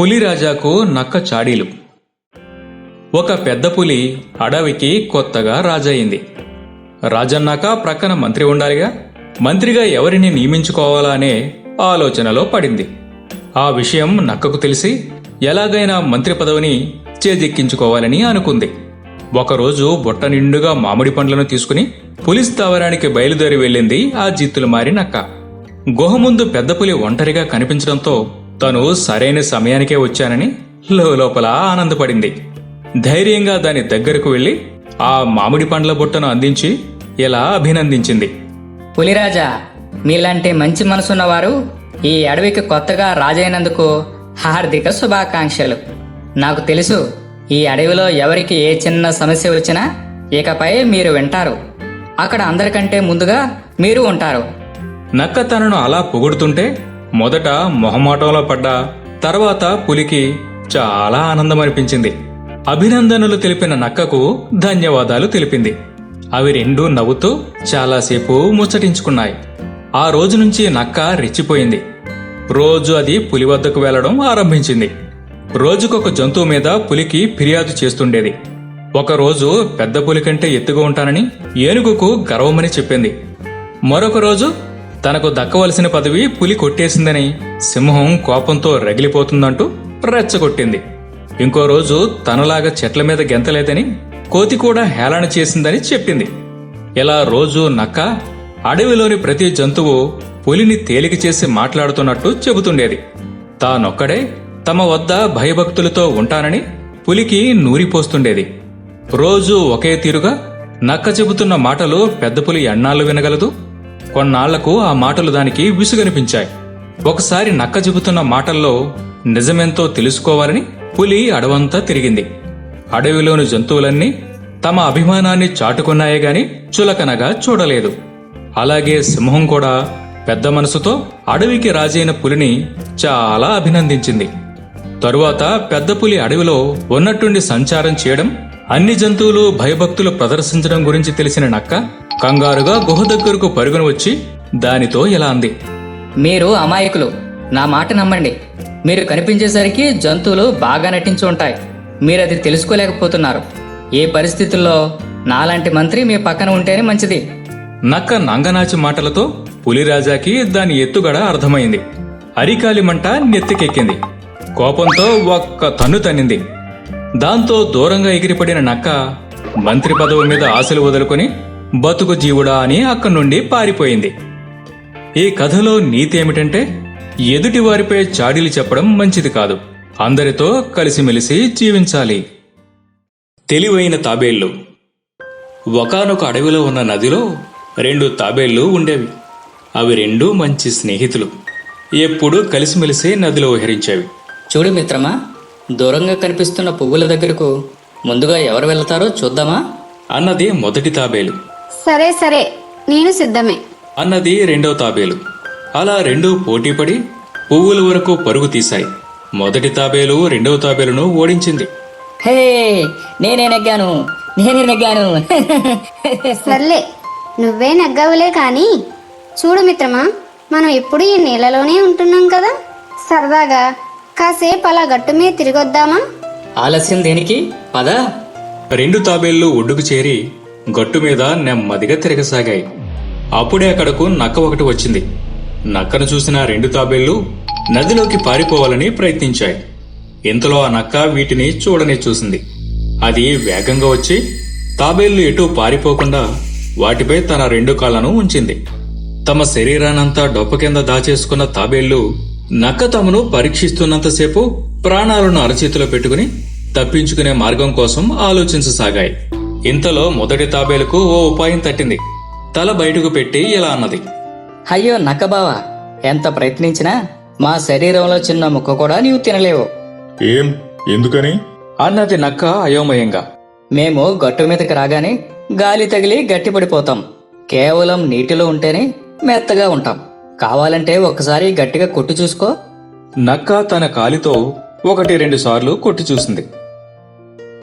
పులిరాజాకు నక్క చాడీలు. ఒక పెద్ద పులి అడవికి కొత్తగా రాజయింది రాజన్నాక ప్రక్కన మంత్రి ఉండాలిగా మంత్రిగా ఎవరిని నియమించుకోవాలా అనే ఆలోచనలో పడింది. ఆ విషయం నక్కకు తెలిసి ఎలాగైనా మంత్రి పదవిని చేజెక్కించుకోవాలని అనుకుంది. ఒకరోజు బుట్ట నిండుగా మామిడి పండ్లను తీసుకుని పులి స్థావరానికి బయలుదేరి వెళ్ళింది ఆ జిత్తులు మారి నక్క. గుహ ముందు పెద్ద పులి ఒంటరిగా కనిపించడంతో తను సరైన సమయానికే వచ్చానని లోపల ఆనందపడింది. ధైర్యంగా దాని దగ్గరకు వెళ్ళి ఆ మామిడి పండ్ల బుట్టను అందించి ఇలా అభినందించింది. పులిరాజా మీలాంటి మంచి మనసున్నవారు ఈ అడవికి కొత్తగా రాజైనందుకు హార్దిక శుభాకాంక్షలు. నాకు తెలుసు ఈ అడవిలో ఎవరికి ఏ చిన్న సమస్య వచ్చినా ఇకపై మీరు వింటారు. అక్కడ అందరికంటే ముందుగా మీరు ఉంటారు. నక్క తనను అలా పొగుడుతుంటే మొదట మొహమాటంలో పడ్డా తర్వాత పులికి చాలా ఆనందం అనిపించింది అభినందనలు తెలిపిన నక్కకు ధన్యవాదాలు తెలిపింది. అవి రెండూ నవ్వుతూ చాలాసేపు ముచ్చటించుకున్నాయి. ఆ రోజు నుంచి నక్క రెచ్చిపోయింది. రోజు అది పులి వద్దకు వెళ్ళడం ఆరంభించింది. రోజుకొక జంతువు మీద పులికి ఫిర్యాదు చేస్తుండేది. ఒకరోజు పెద్ద పులి కంటే ఎత్తుగా ఉంటానని ఏనుగుకు గర్వమని చెప్పింది. మరొక రోజు తనకు దక్కవలసిన పదవి పులి కొట్టేసిందని సింహం కోపంతో రగిలిపోతుందంటూ రెచ్చగొట్టింది. ఇంకో రోజు తనలాగా చెట్ల మీద గెంతలేదని కోతి కూడా హేళన చేసిందని చెప్పింది. ఇలా రోజు నక్క అడవిలోని ప్రతి జంతువు పులిని తేలిక చేసి మాట్లాడుతున్నట్టు చెబుతుండేది. తానొక్కడే తమ వద్ద భయభక్తులతో ఉంటానని పులికి నూరిపోస్తుండేది. రోజు ఒకే తీరుగా నక్క చెబుతున్న మాటలు పెద్ద పులి ఎన్నాళ్ళు వినగలదు? కొన్నాళ్ళకు ఆ మాటలు దానికి విసుగనిపించాయి. ఒకసారి నక్క చెబుతున్న మాటల్లో నిజమెంతో తెలుసుకోవాలని పులి అడవంతా తిరిగింది. అడవిలోని జంతువులన్నీ తమ అభిమానాన్ని చాటుకున్నాయే గాని చులకనగా చూడలేదు. అలాగే సింహం కూడా పెద్ద మనసుతో అడవికి రాజైన పులిని చాలా అభినందించింది. తరువాత పెద్ద పులి అడవిలో ఉన్నట్టుండి సంచారం చేయడం అన్ని జంతువులు భయభక్తులు ప్రదర్శించడం గురించి తెలిసిన నక్క కంగారుగా గుహ దగ్గరకు పరుగున వచ్చి దానితో ఇలా అంది. మీరు అమాయకులు నా మాట నమ్మండి. మీరు కనిపించేసరికి జంతువులు బాగా నటించి ఉంటాయి. మీరు అది తెలుసుకోలేకపోతున్నారు. ఏ పరిస్థితుల్లో నాలాంటి మంత్రి మీ పక్కన ఉంటేనే మంచిది. నక్క నంగనాచి మాటలతో పులిరాజాకి దాని ఎత్తుగడ అర్థమైంది. అరికాలి మంట నెత్తికెక్కింది. కోపంతో ఒక్క తన్ను తన్నింది. దాంతో దూరంగా ఎగిరిపడిన నక్క మంత్రి పదవి మీద ఆశలు వదులుకొని బతుకు జీవుడా అని అక్కడి నుండి పారిపోయింది. ఈ కథలో నీతి ఏమిటంటే ఎదుటి వారిపై చాడీలు చెప్పడం మంచిది కాదు. అందరితో కలిసిమెలిసి జీవించాలి. తెలివైన తాబేళ్ళు. ఒకనొక అడవిలో ఉన్న నదిలో రెండు తాబేళ్ళు ఉండేవి. అవి రెండూ మంచి స్నేహితులు. ఎప్పుడూ కలిసిమెలిసి నదిలో విహరించేవి. చూడు మిత్రమా దూరంగా కనిపిస్తున్న పువ్వుల దగ్గరకు ముందుగా ఎవరు వెళ్తారో చూద్దామా? అన్నది మొదటి తాబేలు. సరే సరే. నేను సిద్ధమే. అన్నది రెండవ తాబేలు. అలా రెండూ పోటీపడి పువ్వుల వరకు పరుగు తీశాయి. మొదటి తాబేలు రెండవ తాబేలును ఓడించింది. హే నేనే నెగ్గాను నేనే నెగ్గాను. సర్లే నువ్వే నగ్గవులే కానీ చూడు మిత్రమా మనం ఎప్పుడు ఈ నీళ్ళలోనే ఉంటున్నాం కదా. సరదాగా కాసేపు అలా గట్టు మీద తిరిగొద్దామా? ఆలస్యం దేనికి? పద. రెండు తాబేళ్ళు ఒడ్డుకు చేరి గట్టు మీద నెమ్మదిగా తిరగసాగాయి. అప్పుడే అక్కడకు నక్క ఒకటి వచ్చింది. నక్కను చూసిన రెండు తాబేళ్ళు నదిలోకి పారిపోవాలని ప్రయత్నించాయి. ఇంతలో ఆ నక్క వీటిని చూడని చూసింది. అది వేగంగా వచ్చి తాబేళ్ళు ఎటూ పారిపోకుండా వాటిపై తన రెండు కాళ్ళను ఉంచింది. తమ శరీరానంతా డొప్ప కింద దాచేసుకున్న తాబేళ్ళు నక్క తమను పరీక్షిస్తున్నంతసేపు ప్రాణాలను అరచేతిలో పెట్టుకుని తప్పించుకునే మార్గం కోసం ఆలోచించసాగాయి. ఇంతలో మొదటి తాబేలుకు ఓ ఉపాయం తట్టింది. తల బయటకు పెట్టి ఇలా అన్నది. అయ్యో నక్కబావా ఎంత ప్రయత్నించినా మా శరీరంలో చిన్న ముక్క కూడా నీవు తినలేవు. ఏం? ఎందుకని? అన్నది నక్క అయోమయంగా. మేము గట్టు మీదకి రాగానే గాలి తగిలి గట్టిపడిపోతాం. కేవలం నీటిలో ఉంటేనే మెత్తగా ఉంటాం. కావాలంటే ఒకసారి గట్టిగా కొట్టు చూసుకో. నక్క తన కాలితో ఒకటి రెండు సార్లు కొట్టి చూసింది.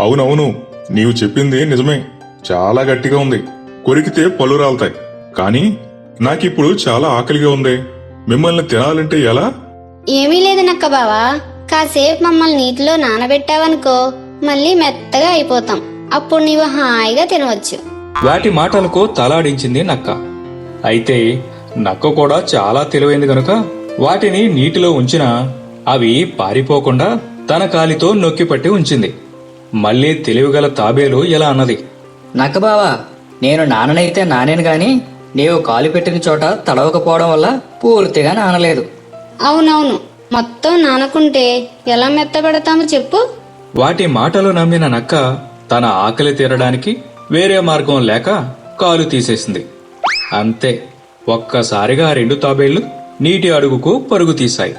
అవునవును నీవు చెప్పింది నిజమే. చాలా గట్టిగా ఉంది. కొరికితే పళ్ళు రాలుతాయి. కానీ నాకిప్పుడు చాలా ఆకలిగా ఉంది. మిమ్మల్ని తినాలంటే ఎలా? ఏమీ లేదు నక్క బావా. కాసేపు మమ్మల్ని నీటిలో నానబెట్టావనుకో మళ్ళీ మెత్తగా అయిపోతాం. అప్పుడు నీవు హాయిగా తినవచ్చు. వాటి మాటలకు తలాడించింది నక్క. అయితే నక్క కూడా చాలా తెలివైంది గనుక వాటిని నీటిలో ఉంచినా అవి పారిపోకుండా తన కాలితో నొక్కిపట్టి ఉంచింది. మళ్ళీ తెలివిగల తాబేలు ఇలా అన్నది. నక్కబావా నేను నాననైతే నానేను గాని నీవు కాలు పెట్టిన చోట తడవకపోవడం వల్ల పూర్తిగా నానలేదు. అవునవును మొత్తం నానకుంటే ఎలా మెత్తబడతామో చెప్పు. వాటి మాటలు నమ్మిన నక్క తన ఆకలి తీరడానికి వేరే మార్గం లేక కాలు తీసేసింది. అంతే. ఒక్కసారిగా రెండు తాబేళ్ళు నీటి అడుగుకు పరుగు తీశాయి.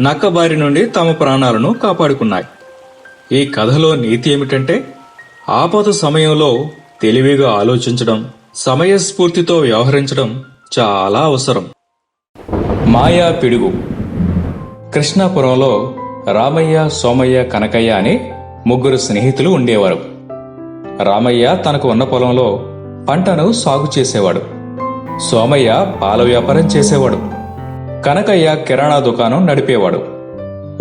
నక్కబారి నుండి తమ ప్రాణాలను కాపాడుకున్నాయి. ఈ కథలో నీతి ఏమిటంటే ఆపద సమయంలో తెలివిగా ఆలోచించడం సమయస్ఫూర్తితో వ్యవహరించడం చాలా అవసరం. మాయా పిడుగు. కృష్ణాపురంలో రామయ్య సోమయ్య కనకయ్య అని ముగ్గురు స్నేహితులు ఉండేవారు. రామయ్య తనకు ఉన్న పొలంలో పంటను సాగు చేసేవాడు. సోమయ్య పాల వ్యాపారం చేసేవాడు. కనకయ్య కిరాణా దుకాణం నడిపేవాడు.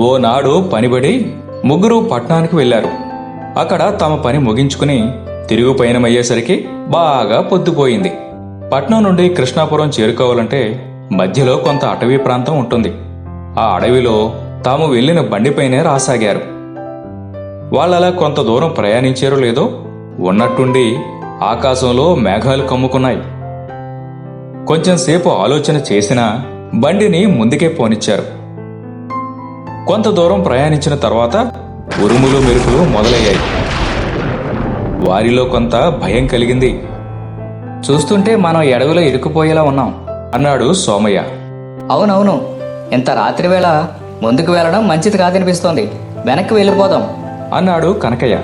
ఓనాడు పనిబడి ముగ్గురు పట్టణానికి వెళ్ళారు అక్కడ తమ పని ముగించుకుని తిరుగు పయనమయ్యేసరికి బాగా పొద్దుపోయింది. పట్నం నుండి కృష్ణాపురం చేరుకోవాలంటే మధ్యలో కొంత అటవీ ప్రాంతం ఉంటుంది. ఆ అడవిలో తాము వెళ్ళిన బండిపైనే రాసాగారు. వాళ్ళలా కొంత దూరం ప్రయాణించారో లేదో ఉన్నట్టుండి ఆకాశంలో మేఘాలు కమ్ముకున్నాయి. కొంచెం సేపు ఆలోచన చేసినా బండిని ముందుకే పోనిచ్చారు. కొంత దూరం ప్రయాణించిన తర్వాత ఉరుములు మెరుపులు మొదలయ్యాయి. వారిలో కొంత భయం కలిగింది. చూస్తుంటే మనం ఎడవిలో ఇరుక్కుపోయేలా ఉన్నాం అన్నాడు సోమయ్య. అవునవును ఇంత రాత్రి వేళ ముందుకు వెళ్ళడం మంచిది కాదనిపిస్తోంది. వెనక్కి వెళ్ళిపోదాం అన్నాడు కనకయ్య.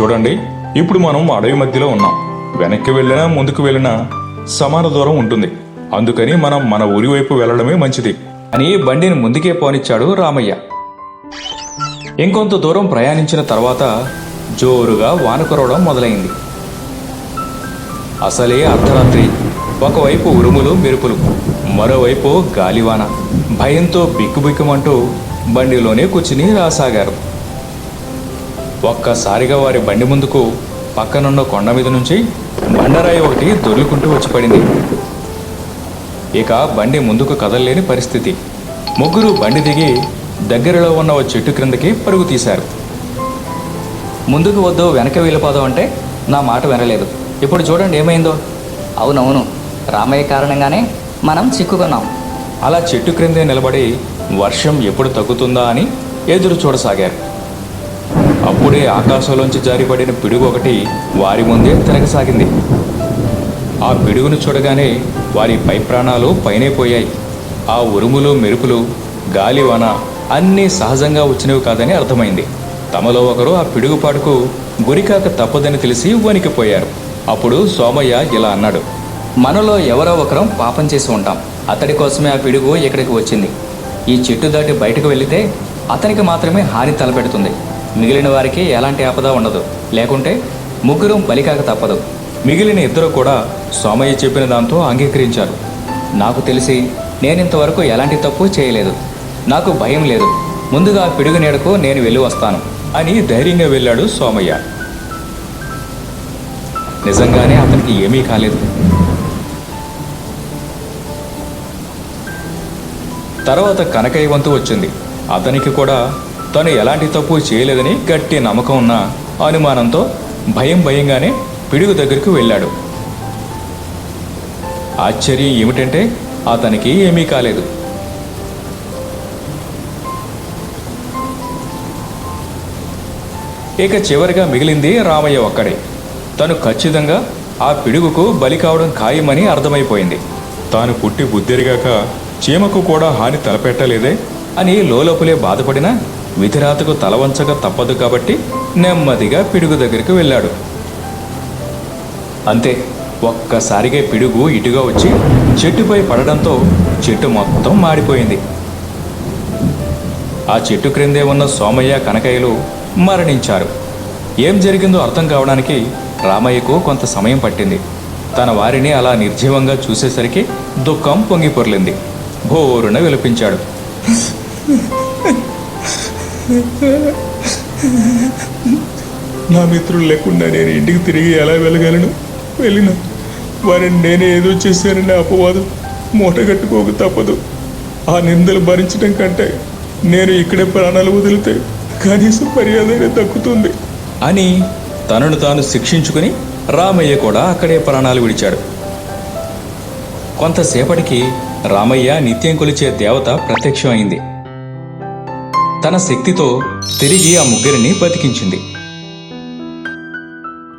చూడండి ఇప్పుడు మనం అడవి మధ్యలో ఉన్నాం. వెనక్కి వెళ్ళినా ముందుకు వెళ్ళినా సమాన దూరం ఉంటుంది. అందుకని మనం మన ఊరి వైపు వెళ్ళడమే మంచిది. అని బండిని ముందుకే పోనిచ్చాడు రామయ్య. ఇంకొంత దూరం ప్రయాణించిన తర్వాత జోరుగా వాన కురవడం మొదలైంది. అసలే అర్ధరాత్రి. ఒకవైపు ఉరుములు మెరుపులు మరోవైపు గాలివాన. భయంతో బిక్కుబిక్కుమంటూ బండిలోనే కూర్చుని రాసాగారు. ఒక్కసారిగా వారి బండి ముందుకు పక్కనున్న కొండ మీద నుంచి బండరాయి ఒకటి దొర్లుకుంటూ వచ్చి పడింది ఇక బండి ముందుకు కదలలేని పరిస్థితి. ముగ్గురు బండి దిగి దగ్గరలో ఉన్న ఓ చెట్టు క్రిందకి పరుగు తీశారు. ముందుకు వద్దు వెనక వెళ్ళిపోదాం అంటే నా మాట వినలేదు. ఇప్పుడు చూడండి ఏమైందో. అవునవును రామయ్య కారణంగానే మనం చిక్కుకున్నాం. అలా చెట్టు క్రిందే నిలబడి వర్షం ఎప్పుడు తగ్గుతుందా అని ఎదురు చూడసాగారు. అప్పుడే ఆకాశంలోంచి జారిపడిన పిడుగు ఒకటి వారి ముందే తిరగసాగింది. ఆ పిడుగును చూడగానే వారి పై ప్రాణాలు పైనే పోయాయి. ఆ ఉరుములు మెరుపులు గాలివాన అన్నీ సహజంగా వచ్చినవి కాదని అర్థమైంది. తమలో ఒకరు ఆ పిడుగుపాటుకు గురికాక తప్పదని తెలిసి వణికిపోయారు అప్పుడు సోమయ్య ఇలా అన్నాడు మనలో ఎవరో ఒకరం పాపం చేసి ఉంటాం. అతడి కోసమే ఆ పిడుగు ఇక్కడికి వచ్చింది. ఈ చెట్టు దాటి బయటకు వెళితే అతనికి మాత్రమే హాని తలపెడుతుంది. మిగిలిన వారికి ఎలాంటి ఆపద ఉండదు. లేకుంటే ముగ్గురం బలికాక తప్పదు. మిగిలిన ఇద్దరు కూడా సోమయ్య చెప్పిన దాంతో అంగీకరించారు. నాకు తెలిసి నేనింతవరకు ఎలాంటి తప్పు చేయలేదు. నాకు భయం లేదు. ముందుగా పిడుగు నీడకు నేను వెళ్ళి వస్తాను అని ధైర్యంగా వెళ్ళాడు సోమయ్య. నిజంగానే అతనికి ఏమీ కాలేదు. తర్వాత కనకయ్య వంతు వచ్చింది. అతనికి కూడా తను ఎలాంటి తప్పు చేయలేదని గట్టి నమ్మకం ఉన్న అనుమానంతో భయం భయంగానే పిడుగు దగ్గరికి వెళ్ళాడు. ఆశ్చర్యం ఏమిటంటే అతనికి ఏమీ కాలేదు. ఇక చివరిగా మిగిలింది రామయ్య ఒక్కడే. తను ఖచ్చితంగా ఆ పిడుగుకు బలి కావడం ఖాయమని అర్థమైపోయింది. తాను పుట్టి బుద్ధిరిగాక చీమకు కూడా హాని తలపెట్టలేదే అని లోలోపలే బాధపడినా విధిరాతకు తలవంచక తప్పదు కాబట్టి నెమ్మదిగా పిడుగు దగ్గరికి వెళ్ళాడు. అంతే ఒక్కసారిగా పిడుగు ఇటుగా వచ్చి చెట్టుపై పడడంతో చెట్టు మొత్తం మాడిపోయింది. ఆ చెట్టు క్రిందే ఉన్న సోమయ్య కనకయ్యలు మరణించారు. ఏం జరిగిందో అర్థం కావడానికి రామయ్యకు కొంత సమయం పట్టింది. తన వారిని అలా నిర్జీవంగా చూసేసరికి దుఃఖం పొంగి పొర్లింది భోరున విలపించాడు. నా మిత్రులు లేకుండా నేను ఇంటికి తిరిగి ఎలా వెళ్ళగలను? వెళ్ళిన. వారిని నేనే ఏదో చేశానని అపవాదం మూటగట్టుకోక తప్పదు. ఆ నిందలు భరించడం కంటే నేను ఇక్కడే ప్రాణాలు వదిలితే కనీసం మర్యాదనే దక్కుతుంది. అని తనను తాను శిక్షించుకుని రామయ్య కూడా అక్కడే ప్రాణాలు విడిచాడు. కొంతసేపటికి రామయ్య నిత్యం కొలిచే దేవత ప్రత్యక్షమైంది. తన శక్తితో తిరిగి ఆ ముగ్గురిని బతికించింది.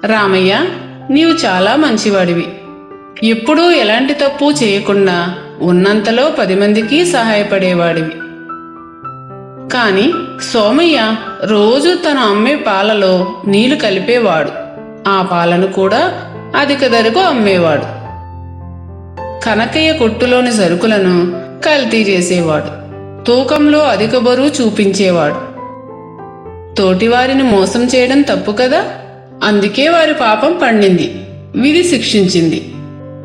రామయ్య నీవు చాలా మంచివాడివి. ఎప్పుడూ ఎలాంటి తప్పు చేయకుండా ఉన్నంతలో పది మందికి సహాయపడేవాడివి. కాని సోమయ్య రోజు తన అమ్మే పాలలో నీళ్ళు కలిపేవాడు. ఆ పాలను కూడా అధిక ధరకు అమ్మేవాడు. కనకయ్య కొట్టులోని సరుకులను కల్తీ చేసేవాడు. తూకంలో అధిక బరువు చూపించేవాడు. తోటివారిని మోసం చేయడం తప్పు కదా? అందుకే వారి పాపం పండింది విధి శిక్షించింది.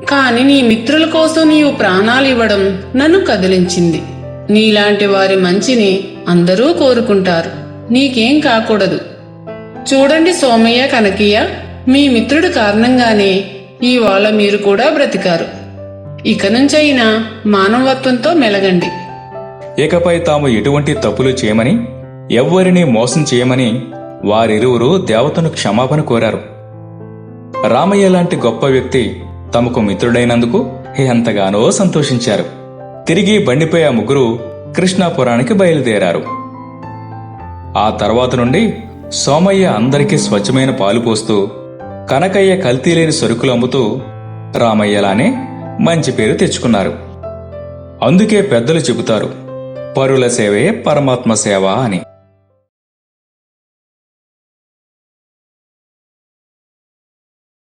కాని నీ మిత్రుల కోసం నీవు ప్రాణాలు ఇవ్వడం నన్ను కదిలించింది. నీలాంటి వారి మంచిని అందరూ కోరుకుంటారు. నీకేం కాకూడదు. చూడండి సోమయ్య కనకయ్య మీ మిత్రుడు కారణంగానే ఇవాళ మీరు కూడా బ్రతికారు. ఇక నుంచైనా మానవత్వంతో మెలగండి. ఇకపై తాము ఎటువంటి తప్పులు చేయమని ఎవ్వరినీ మోసం చేయమని వారిరువురు దేవతను క్షమాపణ కోరారు. రామయ్య లాంటి గొప్ప వ్యక్తి తమకు మిత్రుడైనందుకు ఎంతగానో సంతోషించారు. తిరిగి బండిపై ఆ ముగ్గురు కృష్ణాపురానికి బయలుదేరారు. ఆ తర్వాత నుండి సోమయ్య అందరికీ స్వచ్ఛమైన పాలు పోస్తూ కనకయ్య కల్తీ లేని సరుకులు అమ్ముతూ రామయ్యలానే మంచి పేరు తెచ్చుకున్నారు. అందుకే పెద్దలు చెబుతారు పరుల సేవే పరమాత్మ సేవ అని.